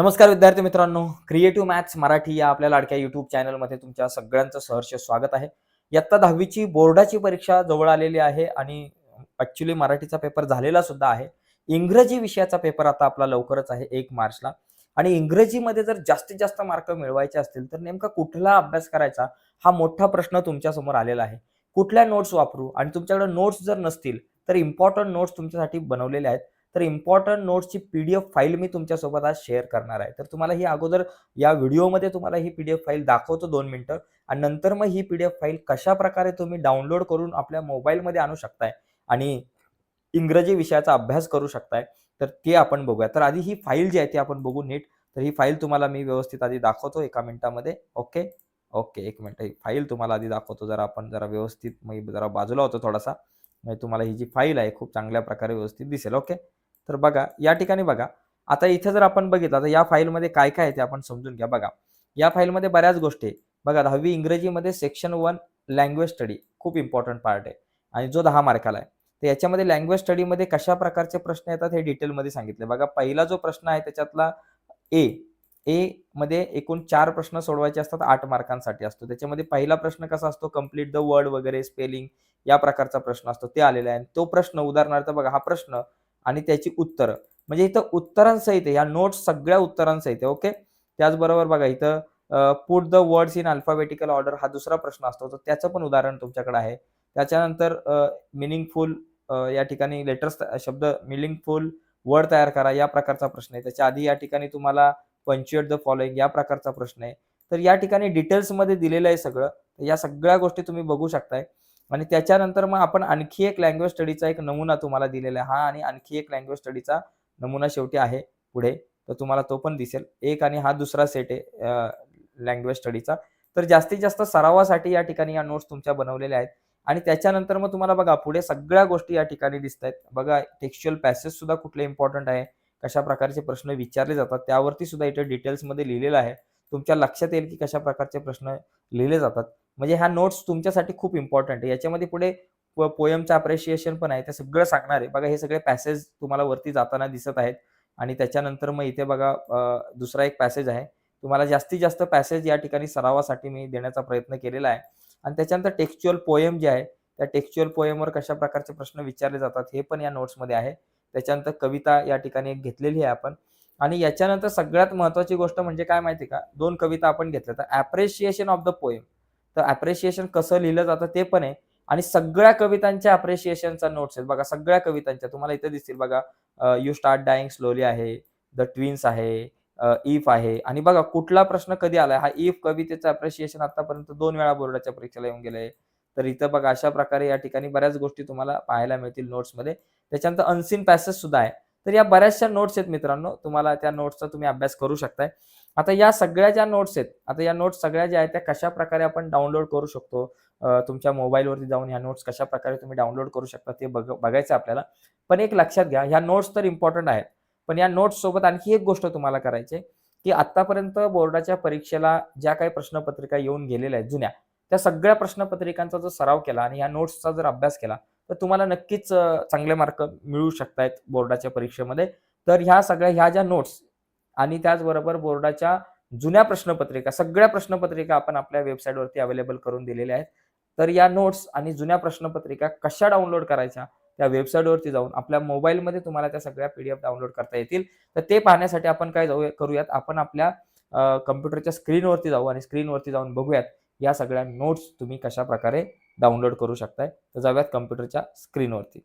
नमस्कार विद्यार्थी मित्रांनो क्रिएटिव्ह मॅथ्स मराठी या आपल्या लाडक्या युट्यूब चॅनलमध्ये तुमच्या सगळ्यांचं सहर्ष स्वागत आहे. इयत्ता दहावीची बोर्डाची परीक्षा जवळ आलेली आहे आणि ऍक्च्युली मराठीचा पेपर झालेला सुद्धा आहे. इंग्रजी विषयाचा पेपर आता आपला लवकरच आहे एक मार्चला. आणि इंग्रजीमध्ये जर जास्तीत जास्त मार्क मिळवायचे असतील तर नेमका कुठला अभ्यास करायचा हा मोठा प्रश्न तुमच्यासमोर आलेला आहे. कुठल्या नोट्स वापरू? आणि तुमच्याकडे नोट्स जर नसतील तर इम्पॉर्टंट नोट्स तुमच्यासाठी बनवलेले आहेत. तर इम्पॉर्टंट नोट्सची पी डी एफ फाईल मी तुमच्यासोबत आज शेअर करणार आहे. तर तुम्हाला ही अगोदर या व्हिडिओमध्ये तुम्हाला ही पी डी एफ फाईल दाखवतो दोन मिनटं. आणि नंतर मग ही पी डी एफ फाईल कशा प्रकारे तुम्ही डाउनलोड करून आपल्या मोबाईलमध्ये आणू शकताय आणि इंग्रजी विषयाचा अभ्यास करू शकताय तर ते आपण बघूया. तर आधी ही फाईल जी आहे ती आपण बघू नीट. तर ही फाईल तुम्हाला मी व्यवस्थित आधी दाखवतो एका मिनिटामध्ये. ओके ओके एक मिनिट. ही फाईल तुम्हाला आधी दाखवतो. जरा आपण जरा व्यवस्थित मी जरा बाजूला होतो थोडासा. म्हणजे तुम्हाला ही जी फाईल आहे खूप चांगल्या प्रकारे व्यवस्थित दिसेल. ओके तर बघा या ठिकाणी बघा आता इथे जर आपण बघितलं आता या फाईलमध्ये काय काय आहे ते आपण समजून घ्या. बघा या फाईलमध्ये बऱ्याच गोष्टी आहे बघा दहावी इंग्रजीमध्ये सेक्शन वन लँग्वेज स्टडी खूप इम्पॉर्टंट पार्ट आहे. आणि जो दहा मार्काला आहे. तर याच्यामध्ये लँग्वेज स्टडीमध्ये कशा प्रकारचे प्रश्न येतात हे डिटेलमध्ये सांगितले. बघा पहिला जो प्रश्न आहे त्याच्यातला ए ए मध्ये एकूण चार प्रश्न सोडवायचे असतात आठ मार्कांसाठी असतो. त्याच्यामध्ये पहिला प्रश्न कसा असतो? कंप्लीट द वर्ड वगैरे स्पेलिंग या प्रकारचा प्रश्न असतो. ते आलेला आहे. तो प्रश्न उदाहरणार्थ बघा हा प्रश्न आणि त्याची उत्तरं. म्हणजे इथं उत्तरांसहित आहे. या नोट्स सगळ्या उत्तरांसहित आहे ओके त्याचबरोबर बघा इथं put the words in alphabetical order हा दुसरा प्रश्न असतो. तर त्याचं पण उदाहरण तुमच्याकडे आहे. त्याच्यानंतर मिनिंगफुल या ठिकाणी लेटर्स शब्द मिनिंगफुल वर्ड तयार करा. या प्रकारचा प्रश्न आहे. त्याच्या आधी या ठिकाणी तुम्हाला पंच्युएट द फॉलोइंग या प्रकारचा प्रश्न आहे. तर या ठिकाणी डिटेल्समध्ये दिलेलं आहे सगळं. या सगळ्या गोष्टी तुम्ही बघू शकताय. आणि त्याच्यानंतर मग आपण आणखी एक लँग्वेज स्टडीचा एक नमुना तुम्हाला दिलेला आहे. हा आणि आणखी एक लँग्वेज स्टडीचा नमुना शेवटी आहे पुढे. तर तुम्हाला तो पण दिसेल. एक आणि हा दुसरा सेट आहे लँग्वेज स्टडीचा तर जास्तीत जास्त सरावासाठी या ठिकाणी या नोट्स तुमच्या बनवलेल्या आहेत. आणि त्याच्यानंतर मग तुम्हाला बघा पुढे सगळ्या गोष्टी या ठिकाणी दिसत आहेत. बघा टेक्स्च्युअल पॅसेज सुद्धा कुठले इम्पॉर्टंट आहे? कशा प्रकारचे प्रश्न विचारले जातात? त्यावरती सुद्धा इथे डिटेल्समध्ये लिहिलेलं आहे. तुमच्या लक्षात येईल की कशा प्रकारचे प्रश्न लिहिले जातात. म्हणजे ह्या नोट्स तुमच्यासाठी खूप इम्पॉर्टंट आहे. याच्यामध्ये पुढे पोयमचं अप्रिशिएशन पण आहे. ते सगळं सांगणार आहे. बघा हे सगळे पॅसेज तुम्हाला वरती जाताना दिसत आहेत. आणि त्याच्यानंतर मग इथे बघा दुसरा एक पॅसेज आहे. तुम्हाला जास्तीत जास्त पॅसेज या ठिकाणी सरावासाठी मी देण्याचा प्रयत्न केलेला आहे. आणि त्याच्यानंतर टेक्स्च्युअल पोएम जे आहे त्या टेक्स्च्युअल पोएमवर कशा प्रकारचे प्रश्न विचारले जातात हे पण या नोट्समध्ये आहे. त्याच्यानंतर कविता या ठिकाणी एक घेतलेली आहे आपण. आणि याच्यानंतर सगळ्यात महत्वाची गोष्ट म्हणजे काय माहिती का? दोन कविता आपण घेतल्या. तर ॲप्रिशिएशन ऑफ द पोएम तर अप्रिशिएशन कसं लिहिलं जातं ते पण आहे. आणि सगळ्या कवितांच्या अप्रिशिएशनचा नोट्स आहेत. बघा सगळ्या कवितांच्या तुम्हाला इथे दिसतील. बघा यू स्टार्ट डाईंग स्लोली आहे द ट्विन्स आहे इफ आहे. आणि बघा कुठला प्रश्न कधी आलाय? हा इफ कवितेचं अप्रिशिएशन आतापर्यंत दोन वेळा बोर्डाच्या परीक्षेला येऊन गेलंय. तर इथं बघा अशा प्रकारे या ठिकाणी बऱ्याच गोष्टी तुम्हाला पाहायला मिळतील नोट्समध्ये त्याच्यानंतर अनसीन पॅसेज सुद्धा आहे. तर या बऱ्याचशा नोट्स आहेत मित्रांनो. तुम्हाला त्या नोट्सचा तुम्ही अभ्यास करू शकताय. आता या सगळ्या ज्या नोट्स आहेत आता या नोट्स सगळ्या ज्या आहेत त्या कशा प्रकारे आपण डाउनलोड करू शकतो? तुमच्या मोबाईलवरती जाऊन ह्या नोट्स कशा प्रकारे तुम्ही डाउनलोड करू शकता ते बघ बघायचं आपल्याला. पण एक लक्षात घ्या ह्या नोट्स तर इम्पॉर्टंट आहेत. पण या नोट्स सोबत आणखी एक गोष्ट तुम्हाला करायची की आतापर्यंत बोर्डाच्या परीक्षेला ज्या काही प्रश्नपत्रिका येऊन गेलेल्या आहेत जुन्या त्या सगळ्या प्रश्नपत्रिकांचा जर सराव केला आणि या नोट्सचा जर अभ्यास केला तर तुम्हाला नक्कीच चांगले मार्क मिळू शकतायत बोर्डाच्या परीक्षेमध्ये. तर ह्या सगळ्या ह्या ज्या नोट्स आणि त्याचबरोबर बोर्डाच्या जुन्या प्रश्नपत्रिका सगळ्या प्रश्नपत्रिका आपण आपल्या वेबसाईटवरती अवेलेबल करून दिलेल्या आहेत. तर या नोट्स आणि जुन्या प्रश्नपत्रिका कशा डाउनलोड करायच्या त्या वेबसाईटवरती जाऊन आपल्या मोबाईलमध्ये तुम्हाला त्या सगळ्या पीडीएफ डाउनलोड करता येतील. तर ते पाहण्यासाठी आपण काय जाऊ करूयात आपण आपल्या कम्प्युटरच्या स्क्रीनवरती जाऊ आणि स्क्रीनवरती जाऊन बघूयात या सगळ्या नोट्स तुम्ही कशा प्रकारे डाउनलोड करू शकताय. तर जाऊयात कम्प्युटरच्या स्क्रीनवरती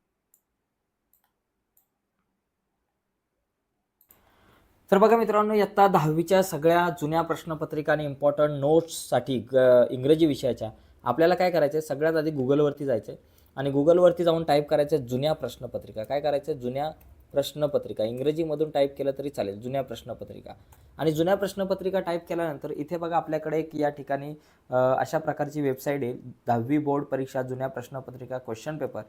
तर बघा मित्रांनो इयत्ता दहावीच्या सगळ्या जुन्या प्रश्नपत्रिका आणि इम्पॉर्टंट नोट्ससाठी ग इंग्रजी विषयाच्या आपल्याला काय करायचं आहे सगळ्यात आधी गुगलवरती जायचं आहे आणि गुगलवरती जाऊन टाईप करायचं जुन्या प्रश्नपत्रिका. काय करायचं जुन्या प्रश्नपत्रिका. इंग्रजीमधून टाईप केलं तरी चालेल जुन्या प्रश्नपत्रिका. आणि जुन्या प्रश्नपत्रिका टाईप केल्यानंतर इथे बघा आपल्याकडे एक या ठिकाणी अशा प्रकारची वेबसाईट आहे. दहावी बोर्ड परीक्षा जुन्या प्रश्नपत्रिका question paper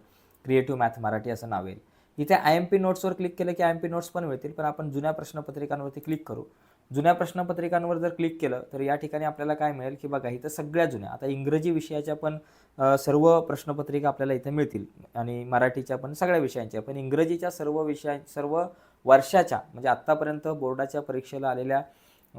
creative math Marathi असं नाव येईल इथे आय एम पी नोट्सवर क्लिक केलं की आय एम पी नोट्स पण मिळतील पण आपण जुन्या प्रश्नपत्रिकांवरती क्लिक करू. जुन्या प्रश्नपत्रिकांवर जर क्लिक केलं तर या ठिकाणी आपल्याला काय मिळेल की बघा इथं सगळ्या जुन्या आता इंग्रजी विषयाच्या पण सर्व प्रश्नपत्रिका आपल्याला इथे मिळतील आणि मराठीच्या पण सगळ्या विषयांच्या पण इंग्रजीच्या सर्व विषया सर्व वर्षाच्या म्हणजे आत्तापर्यंत बोर्डाच्या परीक्षेला आलेल्या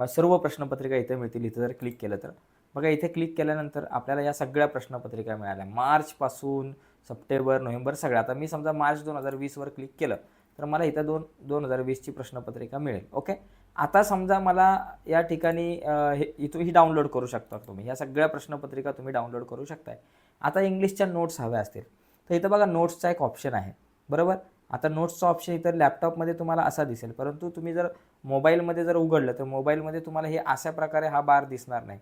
सर्व प्रश्नपत्रिका इथे मिळतील इथं जर क्लिक केलं तर. बघा इथे क्लिक केल्यानंतर आपल्याला या सगळ्या प्रश्नपत्रिका मिळाल्या. मार्चपासून सप्टेंबर नोव्हेंबर सगळ्या आता मी समजा मार्च दोन हजार वीसवर क्लिक केलं तर मला इथं दोन दोन हजार वीसची प्रश्नपत्रिका मिळेल. ओके आता समजा मला या ठिकाणी हे इथून ही डाउनलोड करू शकता तुम्ही. ह्या सगळ्या प्रश्नपत्रिका तुम्ही डाउनलोड करू शकताय. आता इंग्लिशच्या नोट्स हव्या असतील. तर इथं बघा नोट्सचा एक ऑप्शन आहे. बरोबर? आता नोट्सचा ऑप्शन इथं लॅपटॉपमध्ये तुम्हाला असा दिसेल. परंतु तुम्ही जर मोबाईलमध्ये जर उघडलं तर मोबाईलमध्ये तुम्हाला हे अशा प्रकारे हा बार दिसणार नाही.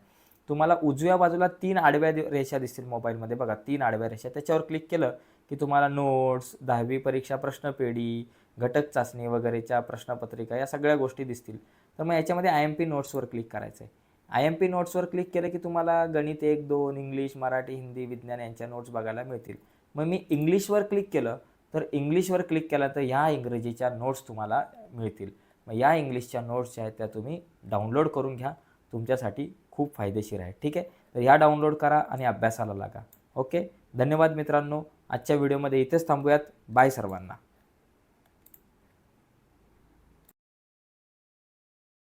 तुम्हाला उजव्या बाजूला तीन आडव्या रेषा दिसतील मोबाईलमध्ये. बघा तीन आडव्या रेषा. त्याच्यावर क्लिक केलं की तुम्हाला नोट्स दहावी परीक्षा प्रश्नपेढी घटक चाचणी वगैरेच्या प्रश्नपत्रिका या सगळ्या गोष्टी दिसतील. तर मग याच्यामध्ये आय एम पी नोट्सवर क्लिक करायचं आहे आय एम पी नोट्सवर क्लिक केलं की तुम्हाला गणित एक दोन इंग्लिश मराठी हिंदी विज्ञान यांच्या नोट्स बघायला मिळतील. मग मी इंग्लिशवर क्लिक केलं तर इंग्लिशवर क्लिक केलं तर ह्या इंग्रजीच्या नोट्स तुम्हाला मिळतील. मग या इंग्लिशच्या नोट्स ज्या आहेत त्या तुम्ही डाउनलोड करून घ्या. तुमच्यासाठी खूप फायदेशीर आहे. ठीक आहे? तर ह्या डाउनलोड करा आणि अभ्यासाला लागा. ओके? धन्यवाद मित्रांनो. आजच्या व्हिडिओमध्ये इथेच थांबूयात. बाय सर्वांना.